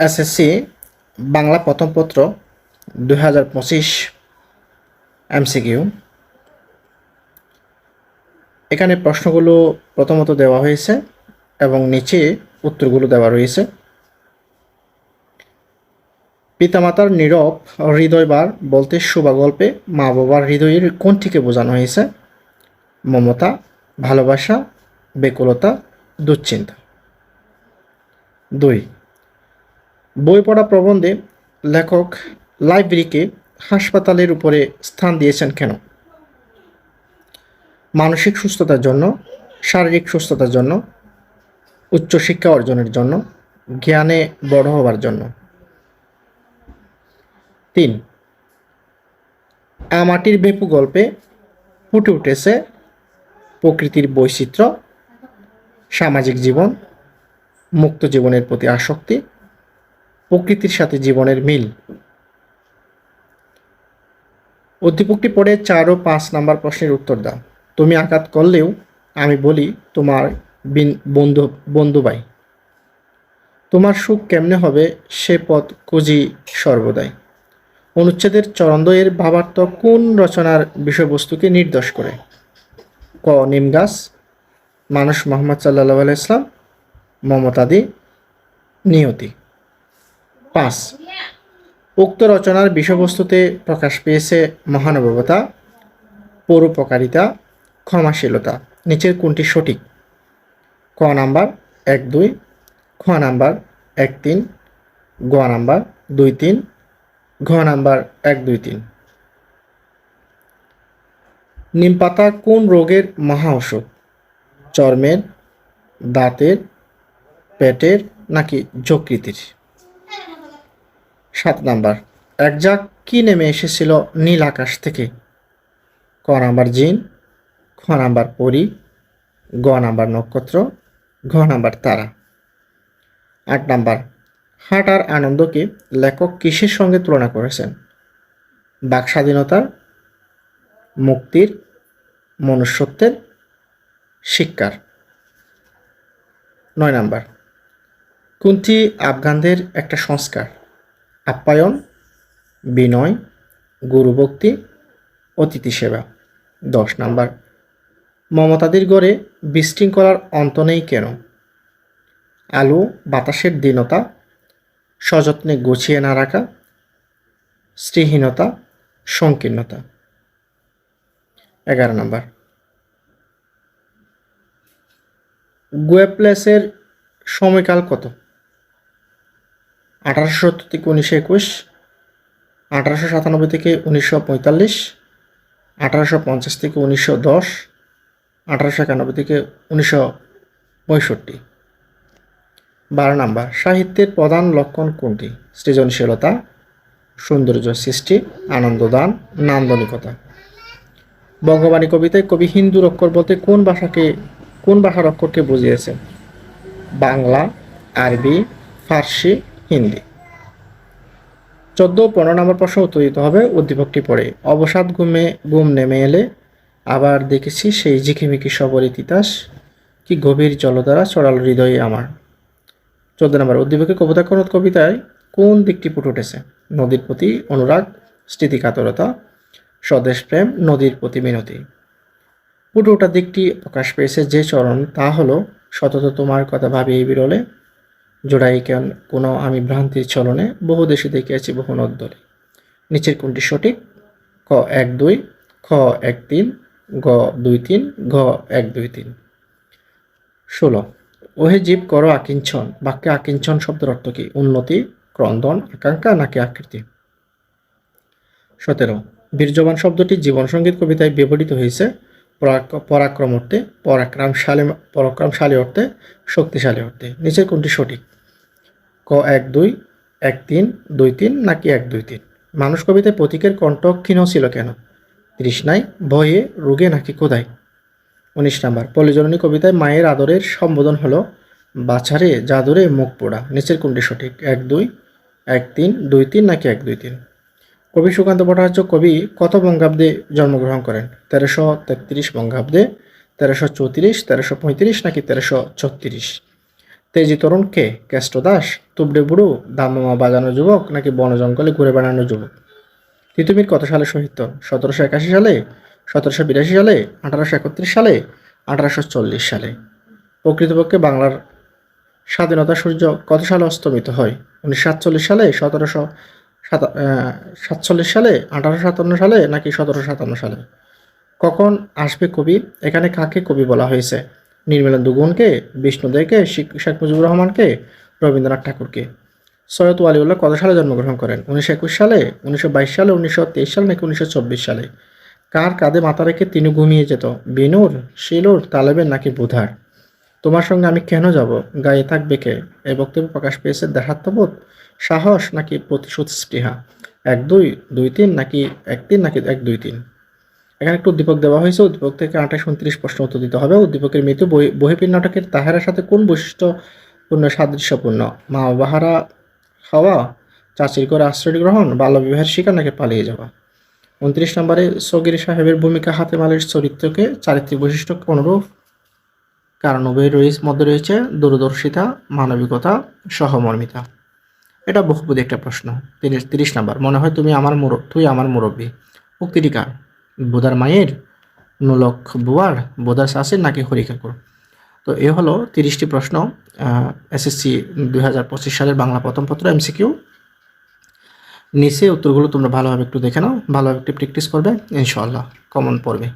SSC Bangla প্রথম পত্র, দুই হাজার পঁচিশ এমসিকিউ এখানে প্রশ্নগুলো প্রথমত দেওয়া হয়েছে এবং নিচে উত্তরগুলো দেওয়া রয়েছে। পিতামাতার নীরব হৃদয়বার বলতে শুভা গল্পে মা বাবার হৃদয়ের কোনটিকে বোঝানো হয়েছে? মমতা, ভালোবাসা, বেকুলতা, দুশ্চিন্তা। দুই বই পড়া প্রবন্ধে লেখক লাইব্রেরিকে হাসপাতালের উপরে স্থান দিয়েছেন কেন? মানসিক সুস্থতার জন্য, শারীরিক সুস্থতার জন্য, উচ্চশিক্ষা অর্জনের জন্য, জ্ঞানে বড় হবার জন্য। তিন, আমাটির বেপু গল্পে ফুটে উঠেছে প্রকৃতির বৈচিত্র্য, সামাজিক জীবন, মুক্ত জীবনের প্রতি আসক্তি প্রকৃতির সাথে জীবনের মিল। উদ্দীপকটি পড়ে চার ও পাঁচ নাম্বার প্রশ্নের উত্তর দাও। তুমি আঘাত করলেও আমি বলি, তোমার বিন- বন্ধু বন্ধু ভাই তোমার সুখ কেমনে হবে সে পথ খুঁজি সর্বদাই। অনুচ্ছেদের চরন্দয়ের ভাবার্থ কোন রচনার বিষয়বস্তুকে নির্দেশ করে? ক. নিম গাছ। মানুষ মোহাম্মদ সাল্লাহ ইসলাম মমতাদি, নিয়তি। পাঁচ। উক্ত রচনার বিষয়বস্তুতে প্রকাশ পেয়েছে মহানুভবতা, পরোপকারিতা, ক্ষমাশীলতা। নিচের কোনটি সঠিক? ক নাম্বার, এক দুই। খ নাম্বার, এক তিন। গ নাম্বার, দুই তিন। ঘ নাম্বার, এক দুই তিন। নিমপাতা কোন রোগের মহা ওষুধ চর্মের, দাঁতের, পেটের নাকি যকৃতির? সাত নাম্বার। এক যাক কি নেমে এসেছিল নীল আকাশ থেকে? ক নাম্বার জিন, খ নাম্বার পরি, গ নাম্বার নক্ষত্র, ঘ নাম্বার তারা। আট নাম্বার হাঁটার আনন্দকে লেখক কিসের সঙ্গে তুলনা করেছেন? বাক স্বাধীনতার মুক্তির, মনুষ্যত্বের, শিক্ষার। নয় নাম্বার, কুন্তি আফগানদের একটা সংস্কার। আপ্যায়ন, বিনয়, গুরুভক্তি, অতিথি সেবা। দশ নাম্বার। মমতাদির গড়ে বিশৃঙ্খলার অন্ত নেই কেন? আলু, বাতাসের দীনতা, সযত্নে গুছিয়ে না রাখা শ্রীহীনতা সংকীর্ণতা। এগারো নম্বর। গুয়েপ্লেসের সময়কাল কত? আঠারোশো সত্তর থেকে উনিশশো একুশ আঠারোশো সাতানব্বই থেকে উনিশশো পঁয়তাল্লিশ, আঠারোশো পঞ্চাশ থেকে উনিশশো দশ, আঠারোশো একানব্বই থেকে উনিশশো পঁয়ষট্টি। বারো নাম্বার, সাহিত্যের প্রধান লক্ষণ কোনটি? সৃজনশীলতা, সৌন্দর্য সৃষ্টি, আনন্দদান, নান্দনিকতা। বঙ্গবাণী কবিতায় কবি হিন্দুর অক্ষর বলতে কোন ভাষাকে, কোন ভাষার অক্ষরকে বুঝিয়েছেন? বাংলা, আরবি, ফার্সি হিন্দি। চোদ্দ পনেরো নম্বর প্রশ্ন উত্তর হবে, উদ্দীপকটি পড়ে, অবসাদ ঘুমে ঘুম নেমে এলে, আবার দেখেছি সেই ঝিকিমিকি সবরি তিতাস, কি গভীর জলধারা, চড়াল হৃদয়ে আমার। চোদ্দ নম্বর উদ্দীপকে কবিতা কোন কবিতায়, কোন দিকটি ফুটে উঠেছে? নদীর প্রতি অনুরাগ, স্মৃতিকাতরতা, স্বদেশ প্রেম, নদীর প্রতি মিনতি। ফুটে ওঠা দিকটি প্রকাশ পেয়েছে যে চরণ, তা হলো, সতত তোমার কথা ভাবি বিরলে জোড়াই কেন কোনো আমি ভ্রান্তির চলনে বহু দেশে দেখিয়াছি বহু নদ্দলে নিচের কোনটি সঠিক? ক এক দুই, খ এক তিন, গ দুই তিন, ঘ এক দুই তিন। ষোলো। ওহে জীব, করো আকিঞ্চন। বাক্যে আকিঞ্চন শব্দের অর্থ কি? উন্নতি, ক্রন্দন, আকাঙ্ক্ষা নাকি আকৃতি? সতেরো। বীর্যবান শব্দটি জীবন সংগীত কবিতায় ব্যবহৃত হয়েছে। পরাক্রম অর্থে পরাক্রমশালী পরাক্রমশালী অর্থে, শক্তিশালী অর্থে। নিচের কোনটি সঠিক? ক, এক, দুই, এক, তিন, দুই, তিন, নাকি এক, দুই, তিন? মানুষ কবিতায় প্রতীকের কণ্ঠ ক্ষীণ ছিল কেন? তৃষ্ণায়, ভয়ে, রোগে নাকি কোদায় উনিশ নাম্বার পল্লীজননী কবিতায় মায়ের আদরের সম্বোধন হলো, বাছারে জাদুরে মুখ পোড়া। নিচের কোনটি সঠিক? এক, দুই, এক, তিন, দুই, তিন, নাকি এক, দুই, তিন? কবি সুকান্ত ভট্টাচার্য কবি কত বঙ্গাব্দে জন্মগ্রহণ করেন? তেরোশো তেত্রিশ বঙ্গাব্দে, তেরোশো চৌত্রিশ, তেরোশো পঁয়ত্রিশ নাকি তেরোশো ছত্রিশ? তেজি তরুণ কে? কেষ্ট দাস, তুবড়ে বুড়ো, দামামা বাজানো যুবক নাকি বন জঙ্গলে ঘুরে বেড়ানো যুবক? তিতুমির কত সালে শহীদ সতেরোশো একাশি সালে, সতেরোশো বিরাশি সালে, আঠারোশো একত্রিশ সালে, আঠারোশো চল্লিশ সালে? প্রকৃতপক্ষে বাংলার স্বাধীনতা সূর্য কত সালে অস্তমিত হয়? উনিশশো সাতচল্লিশ সালে, সতেরোশো সাতচল্লিশ সালে, আঠারোশো সাতান্ন সালে নাকি সতেরোশো সাতান্ন সালে? কখন আসবে কবি? এখানে কাকে কবি বলা হয়েছে? নির্মলেন্দু দুগুনকে বিষ্ণুদেবকে শিখ- শেখ মুজিবুর রহমানকে, রবীন্দ্রনাথ ঠাকুরকে? সৈয়দ ওয়ালিউল্লাহ কত সালে জন্মগ্রহণ করেন? উনিশশো একুশ সালে, উনিশশো বাইশ সালে, উনিশশো তেইশ সালে নাকি উনিশশো চব্বিশ সালে? কার কাঁধে মাথা রেখে তিনি ঘুমিয়ে যেত? বিনুর, শিলুর, তালেবের নাকি বুধার? তোমার সঙ্গে আমি কেন যাব? গায়ে থাকবে কে? এই বক্তব্য প্রকাশ পেয়েছে দেহাত্মবোধ, সাহস নাকি প্রতিশোধ স্পৃহা? এক দুই দুই তিন নাকি এক তিন নাকি এক দুই তিন? এখানে একটু উদ্দীপক দেওয়া হয়েছে। উদ্দীপক থেকে আঠাশ উনত্রিশ প্রশ্ন উত্তর দিতে হবে। উদ্দীপকের মৃত্যু বহি- বহিপীর নাটকের তাহারের সাথে কোন বৈশিষ্ট্যপূর্ণ, সাদৃশ্যপূর্ণ? মা বাহারা খাওয়া, চাচির করে আশ্রয় গ্রহণ বাল্যবিবাহের শিকার নাকি পালিয়ে যাওয়া? উনত্রিশ নম্বরে সগির সাহেবের ভূমিকা হাতে মালের চরিত্রকে চারিত্রিক বৈশিষ্ট্য অনুরূপ কারণ উভয়ের রয়েছে মধ্যে রয়েছে দূরদর্শিতা, মানবিকতা, সহমর্মিতা। এটা বহুপদী একটা প্রশ্ন, তিরিশ তিরিশ নাম্বার। মনে হয় তুমি আমার মুর তুই আমার মুরব্বী। উক্তিটি কার? বোদার মায়ের, নোলক বুয়ার বোদার শাসের নাকি হরি ঠাকুর? তো এ হলো তিরিশটি প্রশ্ন এসএসসি দুই হাজার পঁচিশ সালের বাংলা প্রথম পত্র, এমসিকিউ। নিচে উত্তরগুলো তোমরা ভালোভাবে একটু দেখে নাও, ভালোভাবে একটু প্র্যাকটিস করবে, ইনশাআল্লাহ কমন পড়বে।